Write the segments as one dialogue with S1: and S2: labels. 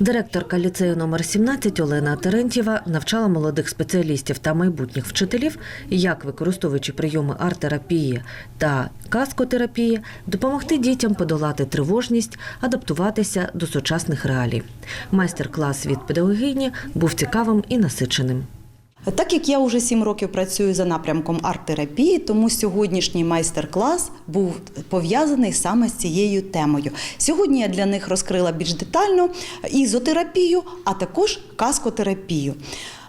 S1: Директорка ліцею номер 17 Олена Терентьєва навчала молодих спеціалістів та майбутніх вчителів, як використовуючи прийоми арт-терапії та каскотерапії, допомогти дітям подолати тривожність, адаптуватися до сучасних реалій. Майстер-клас від педагогині був цікавим і насиченим.
S2: Так як я вже сім років працюю за напрямком арт-терапії, тому сьогоднішній майстер-клас був пов'язаний саме з цією темою. Сьогодні я для них розкрила більш детально ізотерапію, а також каскотерапію.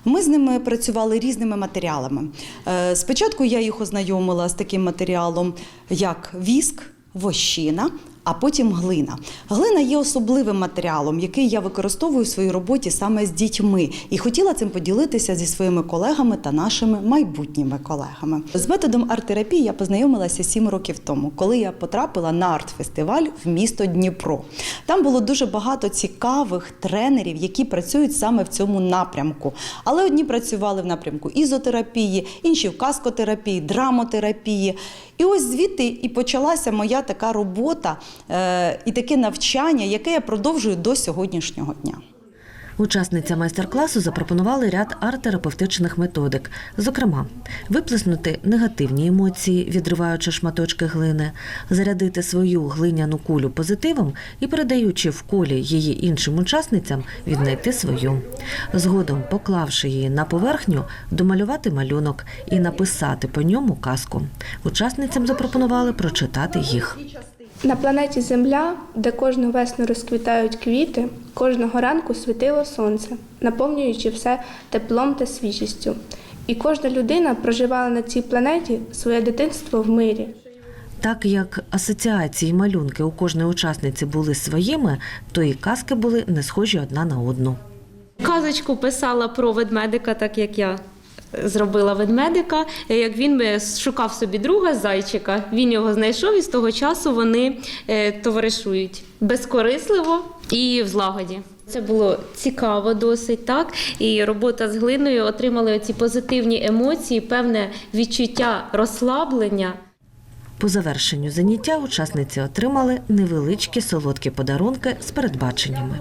S2: Ми з ними працювали різними матеріалами. Е, Спочатку я їх ознайомила з таким матеріалом, як віск, вощина. А потім глина. Глина є особливим матеріалом, який я використовую в своїй роботі саме з дітьми, і хотіла цим поділитися зі своїми колегами та нашими майбутніми колегами. З методом арт-терапії я познайомилася сім років тому, коли я потрапила на арт-фестиваль в місто Дніпро. Там було дуже багато цікавих тренерів, які працюють саме в цьому напрямку. Але одні працювали в напрямку ізотерапії, інші в каскотерапії, драмотерапії. І ось звідти і почалася моя така робота і таке навчання, яке я продовжую до сьогоднішнього дня.
S1: Учасниця майстер-класу запропонували ряд арт-терапевтичних методик, зокрема, виплеснути негативні емоції, відриваючи шматочки глини, зарядити свою глиняну кулю позитивом і передаючи в колі її іншим учасницям віднайти свою. Згодом, поклавши її на поверхню, домалювати малюнок і написати по ньому казку. Учасницям запропонували прочитати їх.
S3: На планеті Земля, де кожну весну розквітають квіти, кожного ранку світило сонце, наповнюючи все теплом та свіжістю. І кожна людина проживала на цій планеті своє дитинство в мирі.
S1: Так як асоціації малюнки у кожної учасниці були своїми, то і казки були не схожі одна на одну.
S4: Казочку писала про ведмедика, так як я зробила ведмедика. Як він шукав собі друга зайчика, він його знайшов і з того часу вони е, товаришують безкорисливо і в злагоді. Це було цікаво досить так. І робота з глиною отримали ці позитивні емоції, певне відчуття розслаблення.
S1: По завершенню заняття учасниці отримали невеличкі солодкі подарунки з передбаченнями.